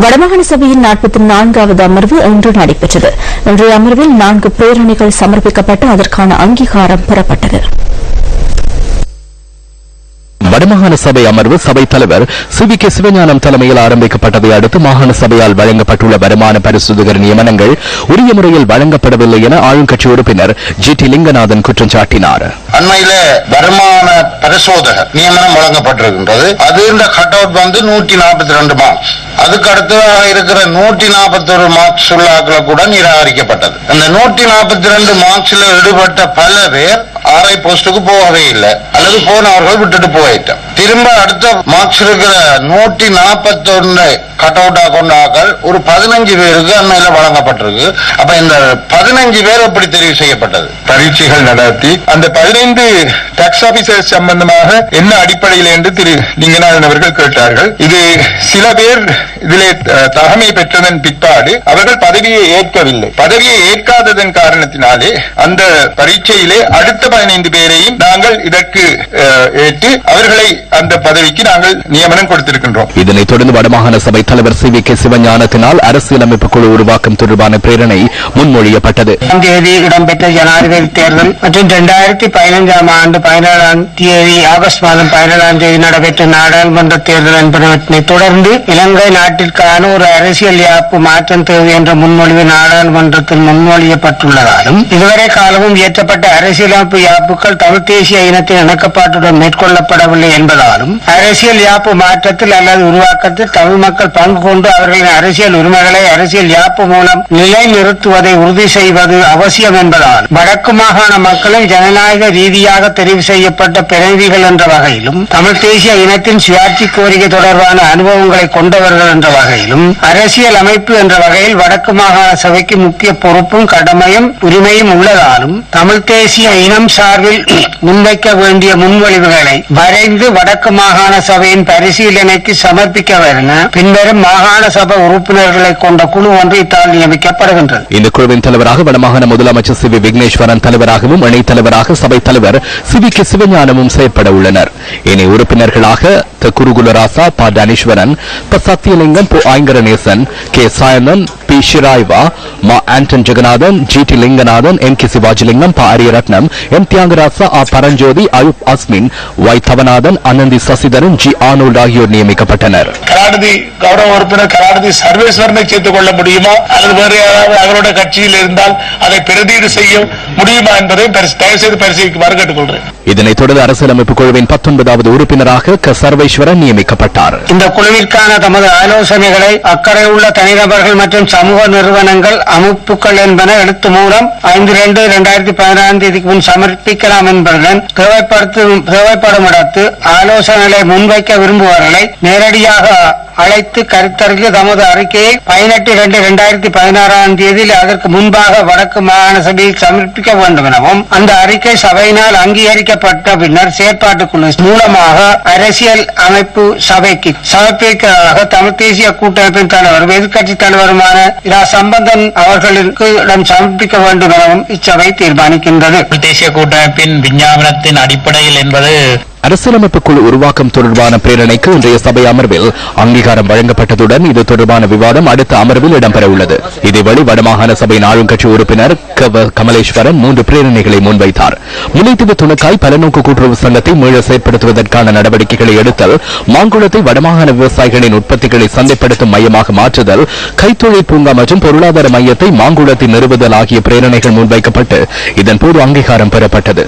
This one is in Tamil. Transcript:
வடமாகாண சபையின் நாற்பத்தி நான்காவது அமர்வு இன்று நடைபெற்றது. இன்றைய அமர்வில் நான்கு பிரேரணைகள் சமர்ப்பிக்கப்பட்டு அதற்கான அங்கீகாரம் பெறப்பட்டது. வடமாகாண சபை அமர்வு சபை தலைவர் சி கே சிவஞானம் தலைமையில் ஆரம்பிக்கப்பட்டதை அடுத்து மாகாண சபையால் வழங்கப்பட்டுள்ள வருமான பரிசுதகர் நியமனங்கள் உரிய முறையில் வழங்கப்படவில்லை என ஆளுங்கட்சி உறுப்பினர் ஜி டி லிங்கநாதன் குற்றம் சாட்டினார். அண்மையில வருமான பரிசோதகர் நியமனம் வழங்கப்பட்டிருக்கின்றது. அது இந்த கட் அவுட் வந்து நூற்றி நாற்பத்தி ரெண்டு மார்க்ஸ் அதுக்கு அடுத்ததாக இருக்கிற நூற்றி நாற்பத்தி ஒரு மார்க்ஸ் உள்ளாக்களை கூட நிராகரிக்கப்பட்டது. அந்த நூற்றி நாற்பத்தி ரெண்டு மார்க்ஸ்ல ஈடுபட்ட பல பேர் ஆர்ஐ போஸ்டுக்கு போகவே இல்லை. அல்லது போனவர்கள் விட்டுட்டு போயிட்டோம் திரும்ப அடுத்த மார்க்ஸ் இருக்கிற நூற்றி நாற்பத்தி ஒன்னு கட் அவுட்டா கொண்டாக்கள் ஒரு பதினஞ்சு பேருக்கு அண்மையில வழங்கப்பட்டிருக்கு. அப்ப இந்த பதினஞ்சு பேர் எப்படி தெரிவு செய்யப்பட்டது? பரீட்சைகள் நடத்தி அந்த பதினைந்து டாக்ஸ் ஆபீசர் சம்பந்தமாக என்ன அடிப்படையில் என்று திரு லிங்கநாதன் அவர்கள் கேட்டார்கள். இது சில பேர் இதிலே தகமை பெற்றதன் பிற்பாடு அவர்கள் பதவியை ஏற்கவில்லை. பதவியை ஏற்காததன் காரணத்தினாலே அந்த பரீட்சையிலே அடுத்த பதினைந்து பேரையும் நாங்கள் இதற்கு அஹ், ஏற்று அவர்களை அந்த பதவிக்கு நாங்கள் நியமனம் கொடுத்திருக்கின்றோம். இதனைத் தொடர்ந்து வடமாகாண சபை தலைவர் சி வி கே சிவஞானத்தினால் அரசியலமைப்பு குழு உருவாக்கம் தொடர்பான பிரேரணை முன்மொழியப்பட்டது. தேதி இடம்பெற்ற ஜனாதிபதி தேர்தல் மற்றும் இரண்டாயிரத்தி பதினைஞ்சாம் ஆண்டு பதினேழாம் தேதி ஆகஸ்ட் மாதம் பதினேழாம் தேதி நடைபெற்ற நாடாளுமன்ற தேர்தல் என்பனவற்றினை தொடர்ந்து இலங்கை நாட்டிற்கான ஒரு அரசியல் யாப்பு மாற்றம் தேவை என்ற முன்மொழிவு நாடாளுமன்றத்தில் முன்மொழியப்பட்டுள்ளதாலும் இதுவரை காலமும் இயற்றப்பட்ட அரசியலமைப்பு யாப்புகள் தமிழ் தேசிய இனத்தின் இணக்கப்பாட்டுடன் மேற்கொள்ளப்படவில்லை என்பதாலும் அரசியல் யாப்பு மாற்றத்தில் அல்லது உருவாக்கத்தில் தமிழ் மக்கள் பங்கு கொண்டு அவர்களின் அரசியல் உரிமைகளை அரசியல் யாப்பு மூலம் நிலைநிறுத்துவதை உறுதி செய்வது அவசியம் என்பதால் வடக்கு மாகாண மக்களும் ஜனநாயக ரீதியாக தெரிவு செய்யப்பட்ட பிரதிநிதிகள் என்ற வகையிலும் தமிழ் தேசிய இனத்தின் சுயாட்சி கோரிக்கை தொடர்பான அனுபவங்களை கொண்டவர்கள் என்ற வகையிலும் அரசியல் அமைப்பு என்ற வகையில் வடக்கு மாகாண சபைக்கு முக்கிய பொறுப்பும் கடமையும் உரிமையும் உள்ளதாலும் தமிழ் தேசிய இனம் சார்பில் முன்வைக்க வேண்டிய முன்மொழிவுகளை வரைந்து வட வடக்கு மாகாண சபையின் பரிசீலனைக்கு சமர்ப்பிக்க பின்வரும் மாகாண சபை உறுப்பினர்களை கொண்ட குழு ஒன்று இத்தால் நியமிக்கப்படுகின்றது. இந்த குழுவின் தலைவராக வடமாகாண முதலமைச்சர் சி வி விக்னேஸ்வரன் தலைவராகவும் இணைத் தலைவராக சபை தலைவர் சி வி கே சிவஞானமும் செயற்பட உள்ளனர். இனி உறுப்பினர்களாக குருகுலராசா ப. டனீஸ்வரன் ப. சத்தியலிங்கம் பு. ஆய்கரநேசன் கே. சாயந்தன் பி ஷிராய்வா மா Anton Jeganathan G T Linganathan M K Sivajilingam ப அரியரத்னம் எம் தியாகராசா ஆ Paranjothi Ayub Asmin Y Thavanathan Ananthi Sasitharan G Arnold ஆகியோர் நியமிக்கப்பட்டனர். கலாநிதி கௌரவ உறுப்பினர் கலாநிதி சர்வேஸ்வரனை சேர்த்துக் கொள்ள முடியுமா? அல்லது வேறு யாராவது அவரோட கட்சியில் இருந்தால் அதை பிரதீடு செய்ய முடியுமா என்பதை பரிசு- தயவு செய்து பரிசீலிக்குமாறு கேட்டுக்கொள்கிறேன். இதனைத் தொடர்ந்து அரசியலமைப்பு குழுவின் பத்தொன்பதாவது உறுப்பினராக க. சர்வேஸ்வரன் நியமிக்கப்பட்டார். இந்த குழுவிற்கான தமது ஆலோசனைகளை அக்கறை உள்ள தனிநபர்கள் மற்றும் சமூக நிறுவனங்கள் அமைப்புகள் என்பன எழுத்து மூலம் ஐந்து ரெண்டு இரண்டாயிரத்தி பதினாறாம் தேதிக்கு முன் சமர்ப்பிக்கலாம் என்பதுடன் தேவைப்படுத்தும் தேவைப்படும் இடத்து ஆலோசனைகளை முன்வைக்க விரும்புபவர்களை நேரடியாக அழைத்து கருத்தறிந்து தமது அறிக்கையை பதினெட்டு இரண்டு இரண்டாயிரத்தி பதினாறாம் தேதியில் அதற்கு முன்பாக வடக்கு மாகாண சபையில் சமர்ப்பிக்க வேண்டும் எனவும் அந்த அறிக்கை சபையினால் அங்கீகரிக்கப்பட்ட பின்னர் செயற்பாட்டுக்குழு மூலமாக அரசியல் அமைப்பு சபைக்கு சமர்ப்பிக்கிறதாக தமிழ் தேசிய கூட்டமைப்பின் தலைவரும் எதிர்க்கட்சி தலைவருமான இரா சம்பந்தன் அவர்களுக்கு இடம் சமர்ப்பிக்க வேண்டும் எனவும் இச்சபை தீர்மானிக்கின்றது. தேசிய கூட்டமைப்பின் விஞ்ஞாபனத்தின் அடிப்படையில் என்பது அரசியலமைப்பு குழு உருவாக்கம் தொடர்பான பிரேரணைக்கு இன்றைய சபை அமர்வில் அங்கீகாரம் வழங்கப்பட்டதுடன் இது தொடர்பான விவாதம் அடுத்த அமர்வில் இடம்பெறவுள்ளது. இதேவழி வடமாகாண சபையின் ஆளுங்கட்சி உறுப்பினர் கமலேஸ்வரன் மூன்று பிரேரணைகளை முன்வைத்தார். முல்லைத்தீவு துணக்காய் பலநோக்கு கூட்டுறவு சங்கத்தை மீள செயற்படுத்துவதற்கான நடவடிக்கைகளை எடுத்தல் மாங்குளத்தை வடமாகாண விவசாயிகளின் உற்பத்திகளை சந்தைப்படுத்தும் மையமாக மாற்றுதல் கைத்தொழில் பூங்கா மற்றும் பொருளாதார மையத்தை மாங்குளத்தில் நிறுவுதல் ஆகிய பிரேரணைகள் முன்வைக்கப்பட்டு இதன்போது அங்கீகாரம் பெறப்பட்டது.